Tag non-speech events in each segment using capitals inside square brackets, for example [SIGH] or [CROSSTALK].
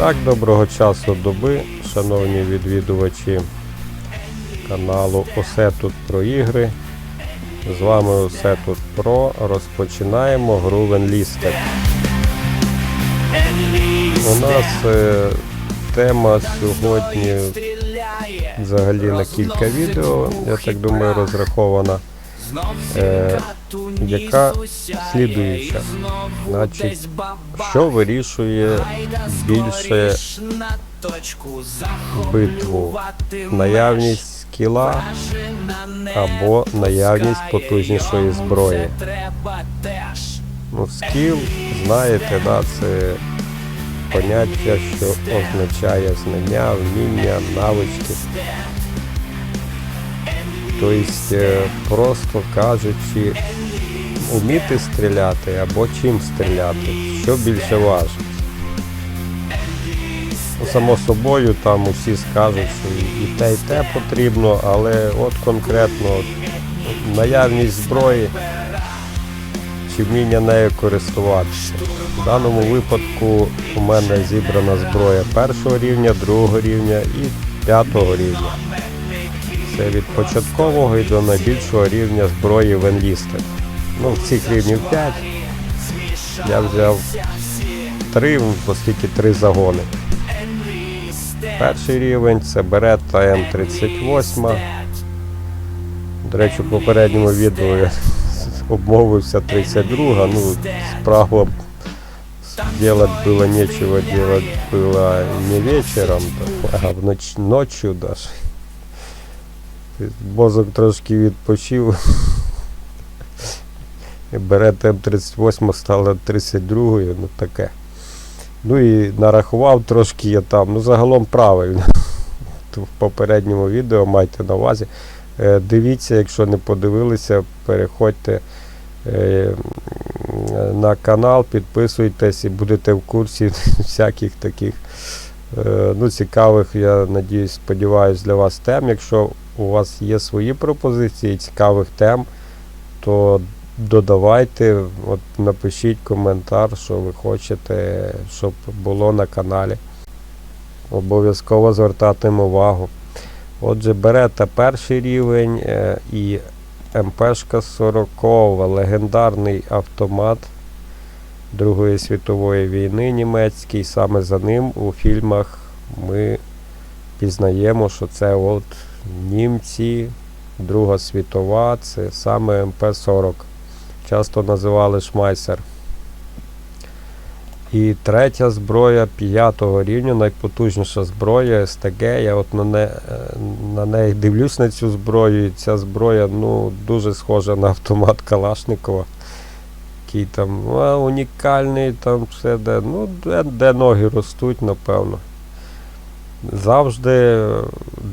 Так, доброго часу доби, шановні відвідувачі каналу Усе тут про ігри. З вами Усе тут про. Розпочинаємо гру Венлістер. У нас е, тема сьогодні взагалі на кілька відео, я так думаю, розрахована. Е, яка слідуюча. Значить, що вирішує більше битву? Наявність скіла або наявність потужнішої зброї. Ну, скіл, знаєте, да, це поняття, що означає знання, вміння, навички. Тобто, е, просто кажучи, вміти стріляти або чим стріляти, що більше важить. Ну, Само собою, там усі скажуть, що і те, і те потрібно, але от конкретно наявність зброї чи вміння нею користуватися. В даному випадку у мене зібрана зброя першого рівня, другого рівня і п'ятого рівня. Це від початкового і до найбільшого рівня зброї Венлістер. Ну, в цих рівнів 5. Я взяв 3, оскільки 3 загони. Перший рівень це Беретта М38. До речі, в попередньому відео я [LAUGHS] обмовився 32, ну, справа делать было нечего, делать было не вечером, а в ноч, ночью даже. Мозок трошки відпочив. І Берет М38 стала 32-ю, ну таке. Ну і нарахував трошки я там, ну загалом правильно. В попередньому відео майте на увазі. Е, Дивіться, якщо не подивилися, переходьте е, на канал, підписуйтесь і будете в курсі [LAUGHS] всяких таких е, ну, цікавих, я надіюсь, сподіваюся, для вас тем. Якщо у вас є свої пропозиції цікавих тем, то додавайте, от напишіть коментар, що ви хочете, щоб було на каналі. Обов'язково звертатиму увагу. Отже, берете перший рівень е, і МПшка 40, легендарний автомат Другої світової війни німецький. Саме за ним у фільмах ми пізнаємо, що це от німці, Друга світова, це саме МП-40. Часто називали Шмайсер. І третя зброя п'ятого рівня, найпотужніша зброя СТГ. Я от на, не, на неї дивлюсь на цю зброю. І ця зброя ну, дуже схожа на автомат Калашникова. Який там унікальний, там все де, ну, де, де ноги ростуть, напевно. Завжди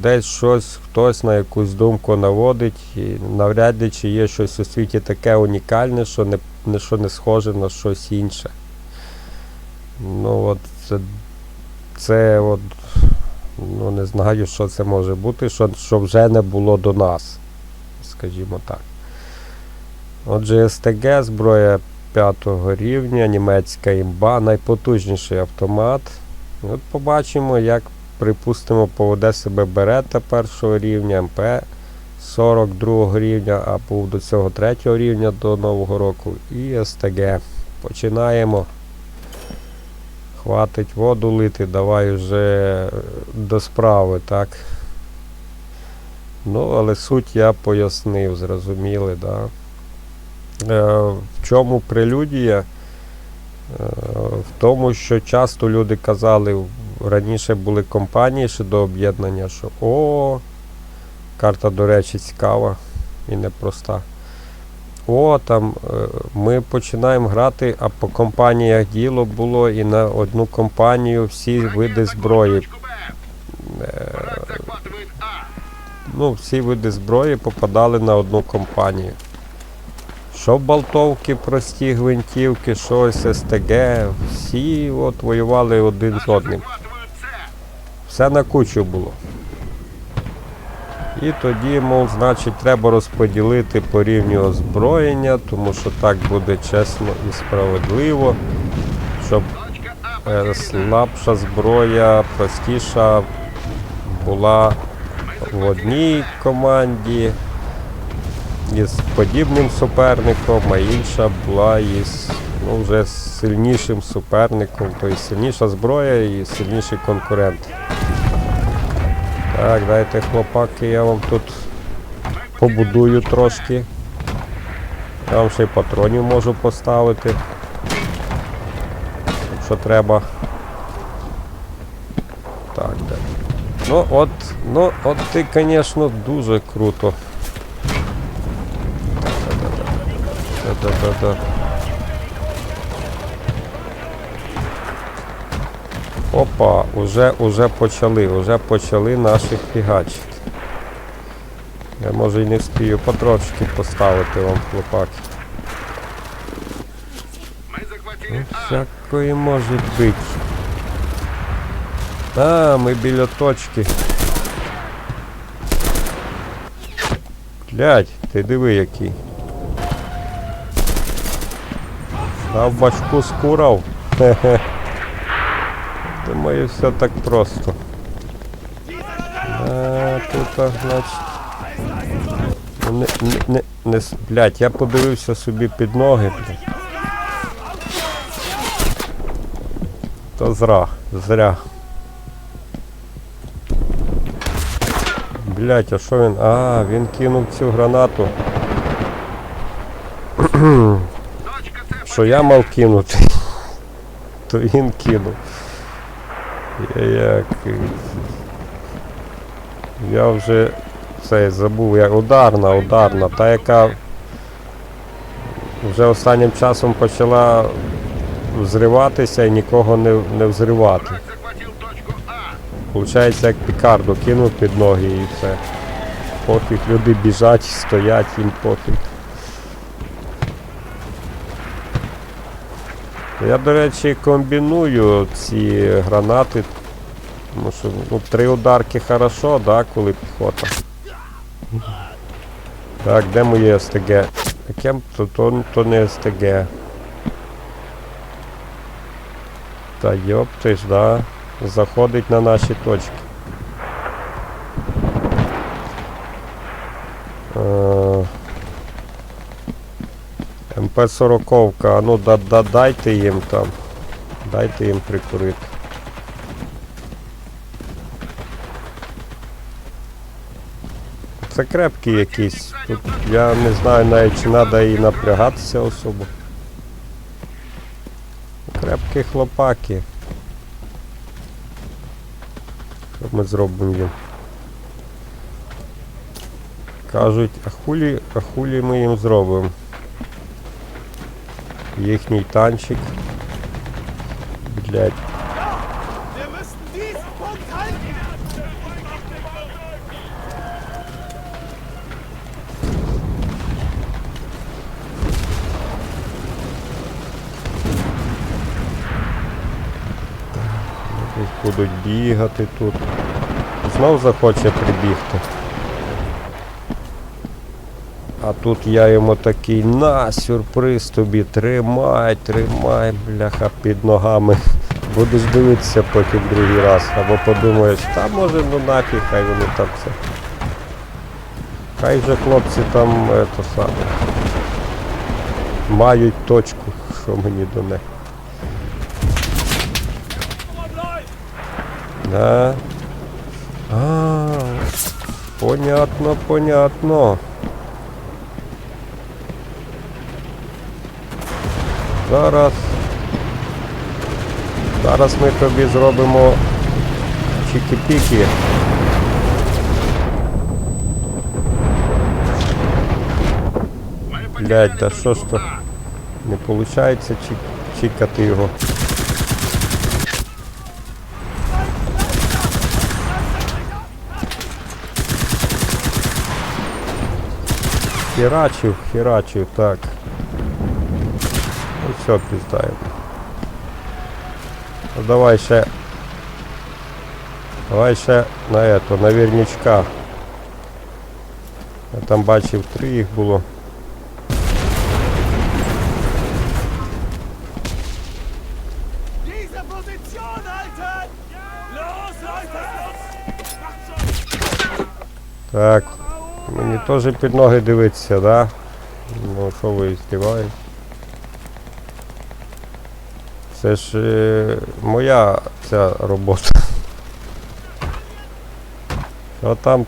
десь щось, хтось на якусь думку наводить, і навряд ли чи є щось у світі таке унікальне, що не, що не схоже на щось інше. Ну от це, це от, ну не знаю, що це може бути, що, що вже не було до нас, скажімо так. Отже, СТГ, зброя п'ятого рівня, німецька імба, найпотужніший автомат. От побачимо, як, припустимо, поведе себе Берета першого рівня, МП 42 рівня, а був до цього третього рівня до Нового року. І СТГ. Починаємо. Хватить воду лити, давай вже до справи, так? Ну, але суть я пояснив, зрозуміли, да? Е, в чому прелюдія? Е, в тому, що часто люди казали, раніше були компанії ще до об'єднання, що о, карта, до речі, цікава і непроста. О, там е, ми починаємо грати, а по компаніях діло було і на одну компанію всі види зброї. Е, ну, всі види зброї попадали на одну компанію. Що болтовки прості гвинтівки, щось СТГ, всі от воювали один з одним. Все на кучу було. І тоді, мов, значить, треба розподілити по рівню озброєння, тому що так буде чесно і справедливо, щоб е, слабша зброя, простіша була в одній команді із подібним суперником, а інша була із ну, вже сильнішим суперником, тобто сильніша зброя і сильніший конкурент. Так, дайте хлопаки, я вам тут побудую трошки. Я вам ще й патронів можу поставити. Якщо треба. Так, так. Ну от, ну от ти, звісно, дуже круто. Да-да-да. Опа, уже, уже почали, уже почали наших фігачити. Я може і не встигаю патрончики поставити вам. Мы захватили Всякої може бути. А, ми біля точки. Блять, ти диви який. Дав башку скурав. Хе-хе. Думаю, все так просто. А, тут, а, значить. Не, не, не, не, блядь, я подивився собі під ноги, блядь. То зра, зря. Блять, а що він? А, він кинув цю гранату. Що я мав кинути. [LAUGHS] То він кинув. Я як. Я вже це забув, як ударна, ударна, та яка вже останнім часом почала взриватися і нікого не, не взривати. Получається, як Пікардо кинув під ноги і все. Пофіг, люди біжать, стоять, їм пофіг. Я, до речі, комбіную ці гранати. Тому що ну, три ударки хорошо, да, коли піхота. Так, де моє СТГ? Б- то, то, то не СТГ. Та йопти ж, да. Заходить на наші точки. МП-40, а ну да, да, дайте їм там. Дайте їм прикурити. Це крепкі якісь. Тут я не знаю навіть чи треба і напрягатися особо. Крепкі хлопаки. Що ми зробимо їм? Кажуть, а хулі, а хулі ми їм зробимо? Їхній танчик. Блять. Десь будуть бігати тут. Знов захоче прибігти. А тут я йому такий на сюрприз тобі, тримай, тримай, бляха, під ногами. Будеш дивитися потім другий раз. Або подумаєш, та може ну нафіг, хай вони там це. Хай же хлопці там е, то саме. Мають точку, що мені до них. Да. А, понятно, понятно. Зараз. Зараз ми тобі зробимо чікі-пікі. Мы Блядь, да що ж то? Не виходить чік... чікати його. Херачив, херачив, так все, піздаємо. Ну, давай ще. Давай ще на эту, на вірнічка. Я там бачив три їх було. Так, мені теж під ноги дивитися, да? Ну що ви здіваєте? Це ж е, моя ця робота. А там.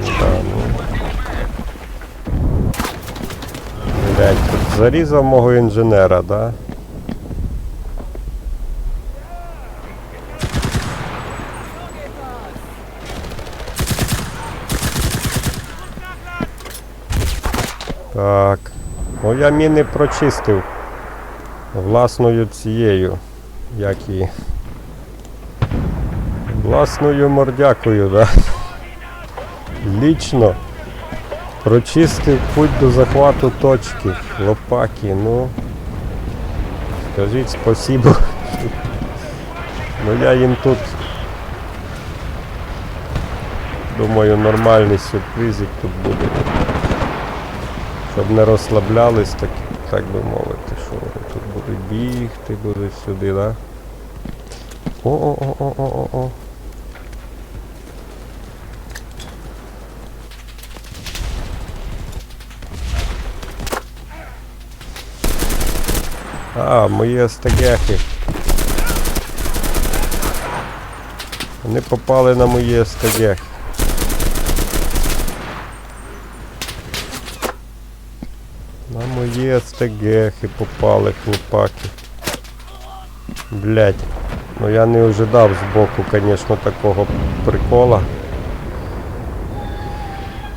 Ну. Зарізав мого інженера, да? Так. Ну я міни прочистив власною цією. Як її. Власною мордякою, да. Лічно прочистив путь до захвату точки. Лопаки, ну. Скажіть спасибо. Ну я їм тут. Думаю, нормальний сюрпризик тут буде. Щоб не розслаблялись, так, так би мовити, що тут будуть бігти, будуть сюди, да? О-о-о-о-о-о. А, мої стагехи. Вони попали на мої стагехи. На мої стегехи попали хлопаки. Блять. Ну я не ожидав збоку, звісно, такого прикола.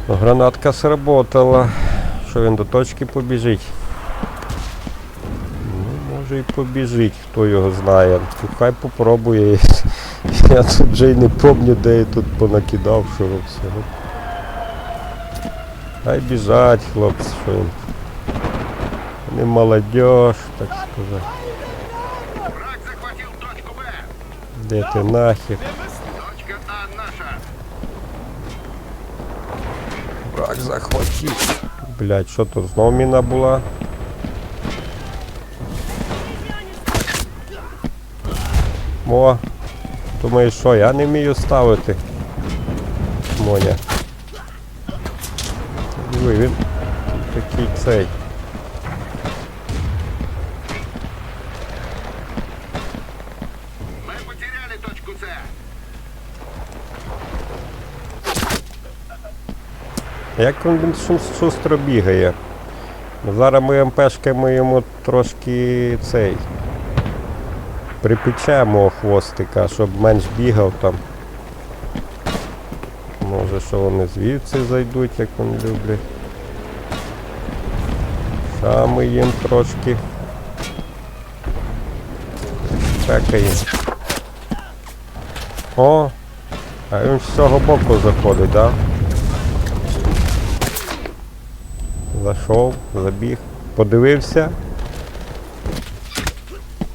Ну, Гранатка сработала. Що він до точки побіжить? Ну, може і побіжить, хто його знає. Ну, Хай попробує. [LAUGHS] Я тут вже й не пам'ятаю, де я тут понакидав, що всього. Хай біжать, хлопці, що їм. Не молодежь, так сказать. Враг захватил точку Б. Де ти нахер? Точка А наша. Враг захватив. Блять, що тут знову міна була? О, думаєш, що я не вмію ставити? Моня. Диви, він такий цей. Як він шустро бігає. Зараз ми МПшками йому трошки цей. Припечемо хвостика, щоб менш бігав там. Може, що вони звідси зайдуть, як вони люблять. Саме їм трошки. Чекаємо. О! А він з цього боку заходить, так? Да? Зайшов, забіг, подивився.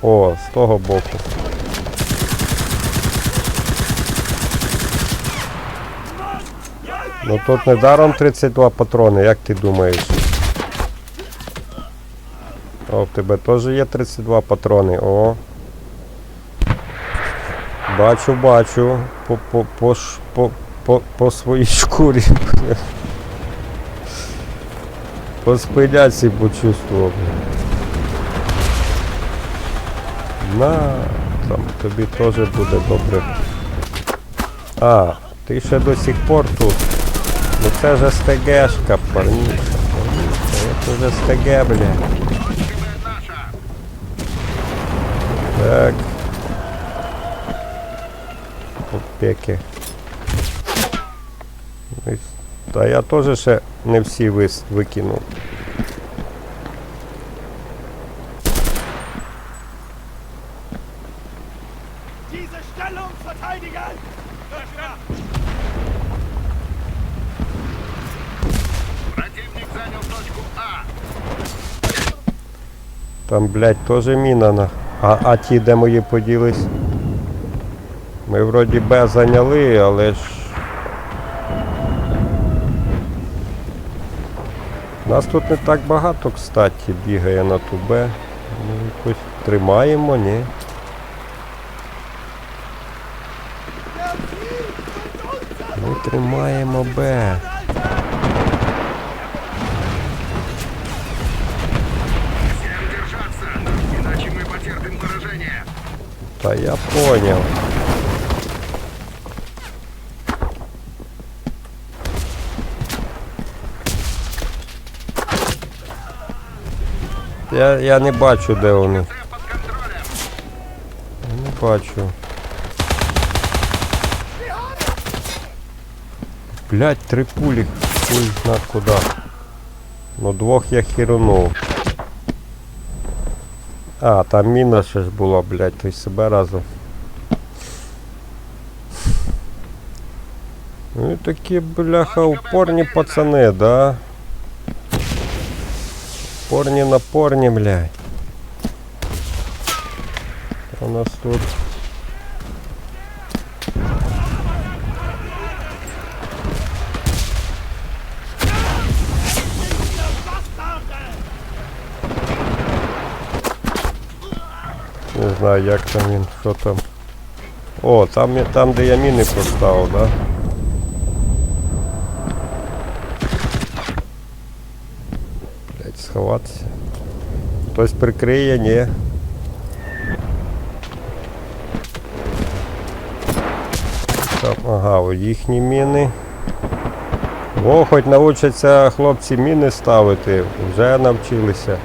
О, з того боку. Ну тут недаром 32 патрони, як ти думаєш? О, в тебе теж є 32 патрони, о. Бачу, бачу. По, по, по, по, по, по своїй шкурі. По спиняці почувствував. На, там тобі теж буде добре. А, ти ще до сих пор тут. Ну це ж СТГшка, парніша. парніша. Це вже СТГ, бля. Так. Опеки. Та я теж ще не всі викинув. Там, блядь, теж міна на. А, а ті, де мої поділись? Ми вроді Б зайняли, але ж. Нас тут не так багато, кстати, бігає на тубе. Ми якось тримаємо, ні. Ми тримаємо Б. Та я понял. Я, я не бачу, де вони. Не бачу. Блять, три пулі. Хуй зна куди. Ну двох я хірунув. А, там міна ще ж була, блять, то й себе разом. Ну і такі, бляха, упорні пацани, да? Упорні напорні, блядь. У нас тут. Не знаю, як там він, що там. О, там, я- там де я міни поставив, да? Сховатися. Хтось прикриє, ні. Там, ага, їхні міни. О, хоч навчаться хлопці міни ставити, вже навчилися.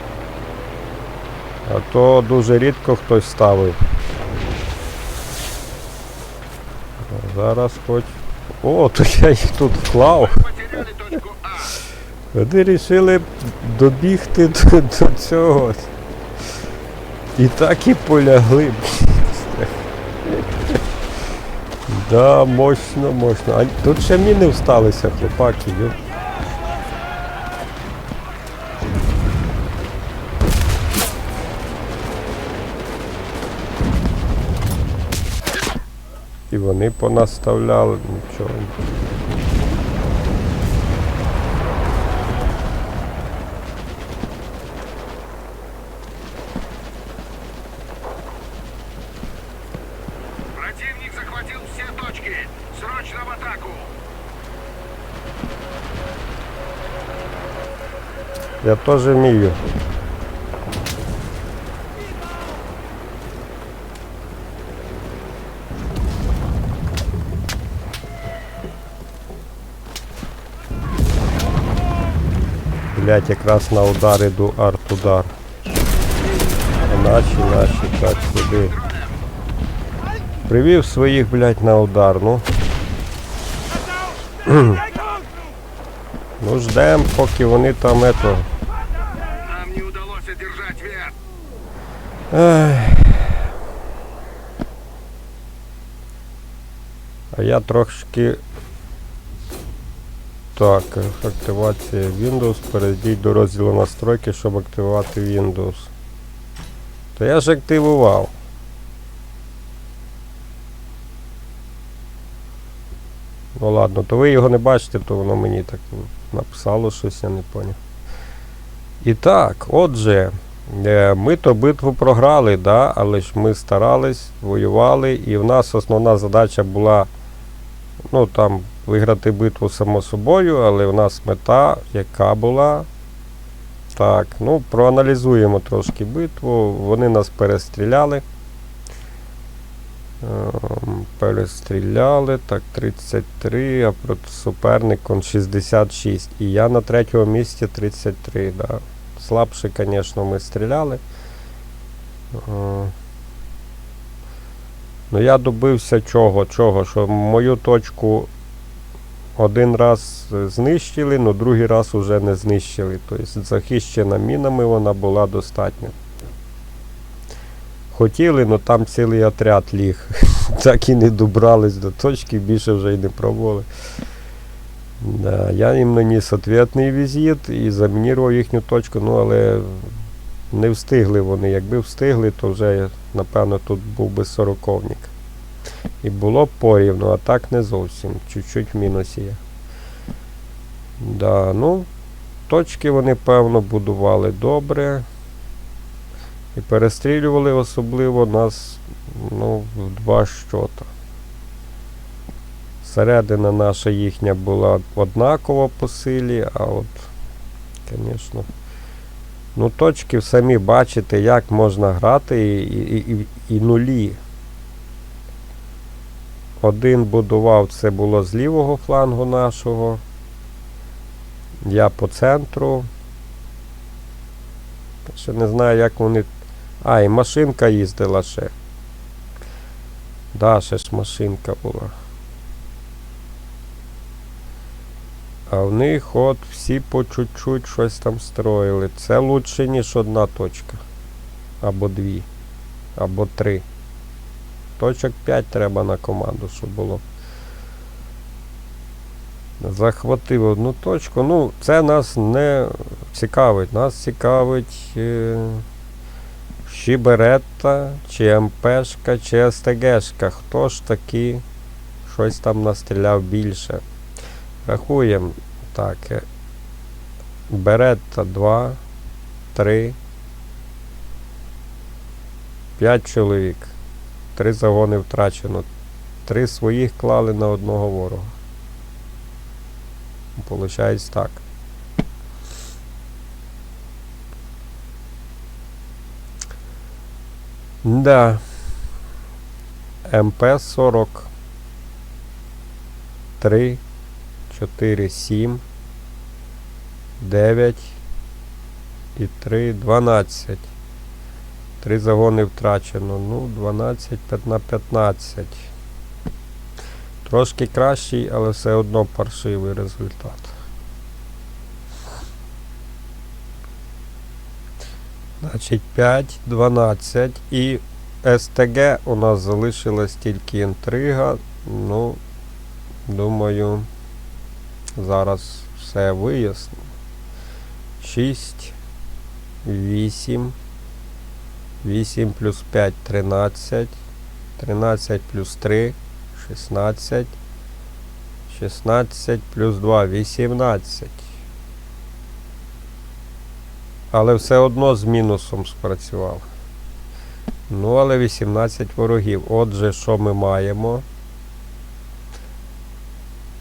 А то дуже рідко хтось ставив. Зараз хоч. О, то я їх тут вклав. Вони вирішили добігти до, до цього. І так і полягли. Да, мощно, мощно. А тут ще міни всталися, хлопаки. Йоп. І вони понаставляли, нічого. Противник захватил все точки. Срочно в атаку. Я теж вмію. Блять, якраз на удар іду арт-удар. Наші, наші, так сюди. Привів своїх, блять, на удар, ну. [CLEARS THROAT] Ну ждем, поки вони там ето. Нам не удалось одержать верх. Ай. А я трошки. Так, активація Windows. Перейдіть до розділу настройки, щоб активувати Windows. Та я ж активував. Ну ладно, то ви його не бачите, то воно мені так написало щось, я не поняв. І так, отже. Е, Ми то битву програли, да, але ж ми старались, воювали, і в нас основна задача була ну, там, виграти битву само собою, але в нас мета, яка була. Так, ну, проаналізуємо трошки битву. Вони нас перестріляли. Ем, Перестріляли, так, 33, а проти суперником 66. І я на третьому місці 33, да. Слабше, звісно, ми стріляли. Е, Ну, я добився чого? Чого? Що мою точку один раз е, знищили, але другий раз уже не знищили. Тобто захищена мінами вона була достатньо. Хотіли, але там цілий отряд ліг. [LAUGHS] Так і не добрались до точки, більше вже й не пробували. Да, я їм наніс ответний візит і замінірував їхню точку, ну але не встигли вони. Якби встигли, то вже, напевно, тут був би сороковник. І було б порівну, а так не зовсім. Чуть-чуть в мінусі є. Да, ну, точки вони, певно, будували добре. І перестрілювали особливо нас ну, в два щота. Середина наша їхня була однакова по силі, а от, звісно. Ну, точки самі бачите, як можна грати і, і, і, і нулі. Один будував, це було з лівого флангу нашого. Я по центру. Ще не знаю, як вони. А, і машинка їздила ще. Да, ще ж машинка була. А в них от всі по чуть-чуть щось там строїли. Це лучше, ніж одна точка. Або дві. Або три. Точок 5 треба на команду, щоб було. Захватив одну точку. Ну, це нас не цікавить. Нас цікавить е, чи Беретта, чи МПшка, чи СТГшка. Хто ж таки щось там настріляв більше. Рахуємо. Так. е, Беретта 2, 3, 5 чоловік. Три загони втрачено. Три своїх клали на одного ворога. Получається так. Да. МП-40. 3, 4, 7, 9 і 3, 12. Три загони втрачено. Ну, 12 на 15. Трошки кращий, але все одно паршивий результат. Значить 5, 12 і СТГ у нас залишилась тільки інтрига. Ну, думаю, зараз все вияснимо. 6, 8, 8 плюс 5 13. 13 плюс 3 16. 16 плюс 2 18. Але все одно з мінусом спрацював. Ну, але 18 ворогів. Отже, що ми маємо?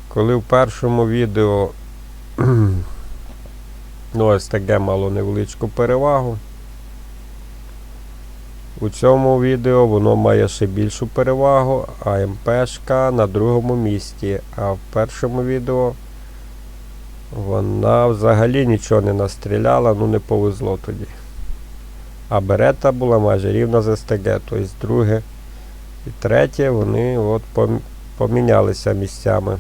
Коли в першому відео [CLEARS THROAT] ну, СТГ мало невеличку перевагу. У цьому відео воно має ще більшу перевагу, а МПшка на другому місці. А в першому відео вона взагалі нічого не настріляла, ну не повезло тоді. А берета була майже рівна з СТГ. Тобто друге і третє вони от помінялися місцями.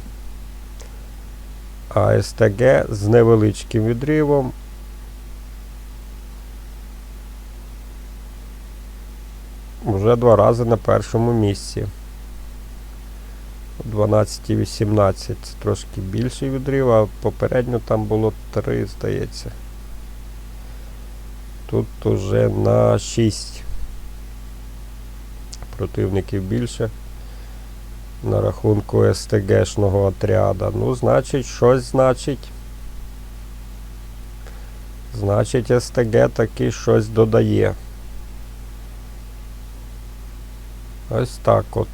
А СТГ з невеличким відривом вже два рази на першому місці. 12 і 18 це трошки більший відрив, а попередньо там було 3, здається. Тут уже на 6 противників більше. На рахунку СТГшного отряда. Ну, значить, щось значить. Значить, СТГ таки щось додає. Ось так от.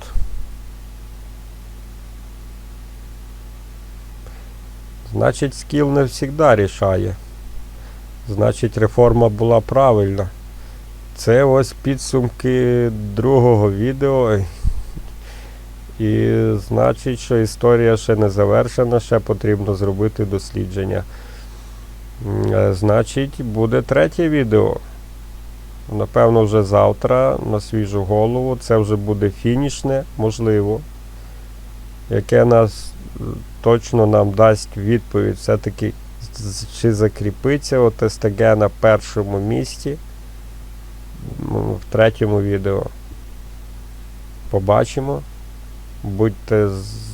Значить, скіл не завжди рішає. Значить, реформа була правильна. Це ось підсумки другого відео. І значить, що історія ще не завершена, ще потрібно зробити дослідження. Е, Значить, буде третє відео. Напевно, вже завтра на свіжу голову. Це вже буде фінішне, можливо, яке нас точно нам дасть відповідь, все-таки чи закріпиться от СТГ на першому місці. В третьому відео. Побачимо. Будьте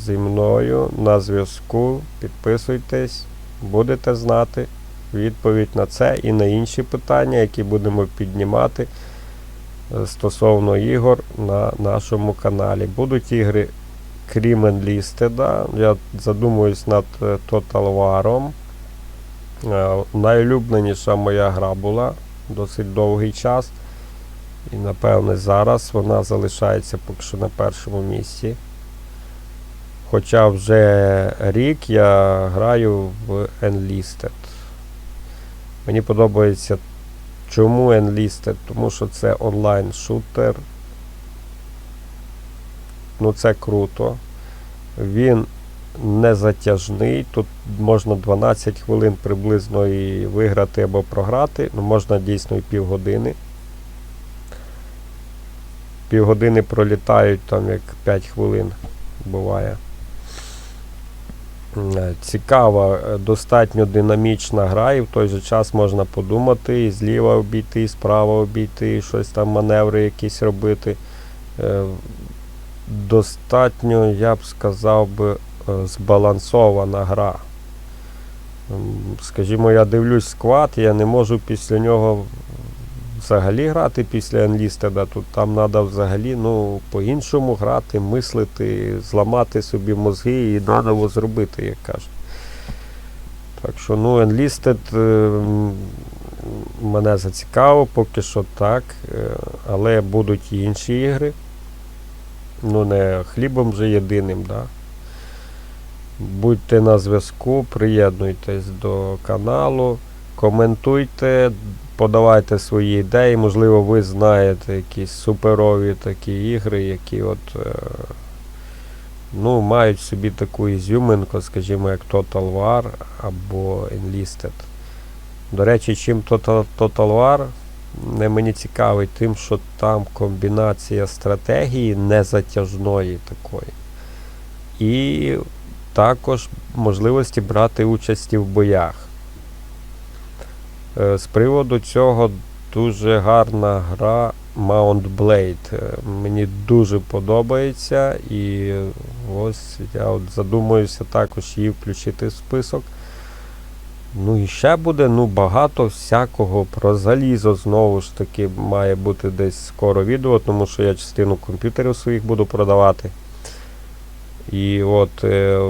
зі мною на зв'язку, підписуйтесь, будете знати відповідь на це і на інші питання, які будемо піднімати е, стосовно ігор на нашому каналі. Будуть ігри крім Enlisted. Я задумуюсь над е, Total War. Е, Найулюбленіша моя гра була досить довгий час. І напевне зараз вона залишається поки що на першому місці. Хоча вже рік я граю в Enlisted. Мені подобається. Чому Enlisted? Тому що це онлайн шутер. Ну це круто. Він не затяжний. Тут можна 12 хвилин приблизно і виграти або програти. Ну, можна дійсно і півгодини. Півгодини пролітають там як 5 хвилин буває. Е, Цікава, е, достатньо динамічна гра, і в той же час можна подумати, і зліва обійти, і справа обійти, і щось там маневри якісь робити. Достатньо, я б сказав би, е, збалансована гра. Скажімо, я дивлюсь сквад, я не можу після нього взагалі грати після Enlisted. Тут там треба взагалі ну, по-іншому грати, мислити, зламати собі мозги і наново зробити, як кажуть. Так що, ну, Enlisted е, мене зацікавив, поки що так. е, Але будуть і інші ігри. Ну, не хлібом же єдиним, да. Будьте на зв'язку, приєднуйтесь до каналу, коментуйте, подавайте свої ідеї. Можливо, ви знаєте якісь суперові такі ігри, які от, е, ну, мають собі таку ізюминку, скажімо, як Total War або Enlisted. До речі, чим Total, Total War не мені цікавий тим, що там комбінація стратегії незатяжної такої. І також можливості брати участі в боях. Е, З приводу цього дуже гарна гра Mount Blade. Е, Мені дуже подобається і ось я от задумуюся також її включити в список. Ну і ще буде ну, багато всякого про залізо. Знову ж таки, має бути десь скоро відео, тому що я частину комп'ютерів своїх буду продавати. І от е,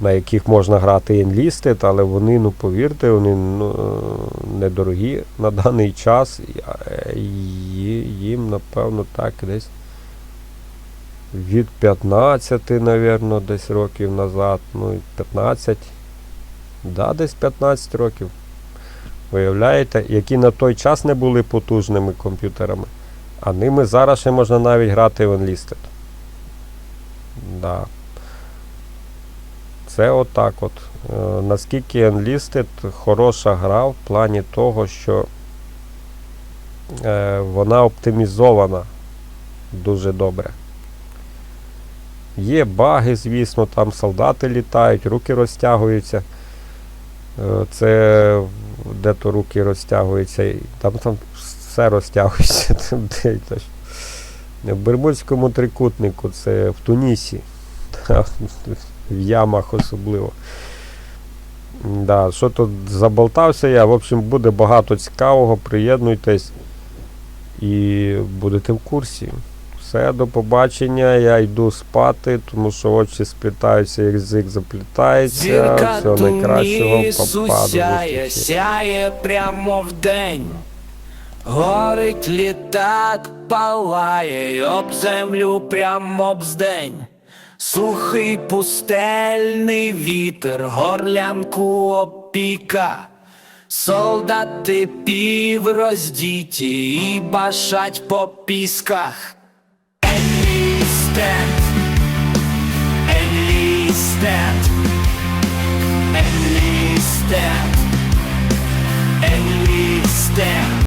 на яких можна грати Enlisted, але вони, ну повірте, вони ну, недорогі на даний час. Е, їм, напевно, так десь від 15, напевно, десь років назад, ну і 15. Да, десь 15 років. Виявляєте, які на той час не були потужними комп'ютерами, а ними зараз ще можна навіть грати в Enlisted. Да. Це отак от. Е, наскільки Enlisted хороша гра в плані того, що е, вона оптимізована дуже добре. Є баги, звісно, там солдати літають, руки розтягуються. Е, Це де то руки розтягуються, там, там все розтягується. [LAUGHS] Там, де, в Бермудському трикутнику, це в Тунісі. [LAUGHS] Та, В ямах особливо. Да, що тут заболтався я. В общем, буде багато цікавого. Приєднуйтесь і будете в курсі. Все, до побачення. Я йду спати, тому що очі сплітаються, язик заплітається. Всього найкращого. Попаду. сяє, сяє прямо в день. Горить літак, палає, й об землю прямо об здень. Сухий пустельний вітер, горлянку опіка. Солдати півроздіті і башать по пісках. At least. instant.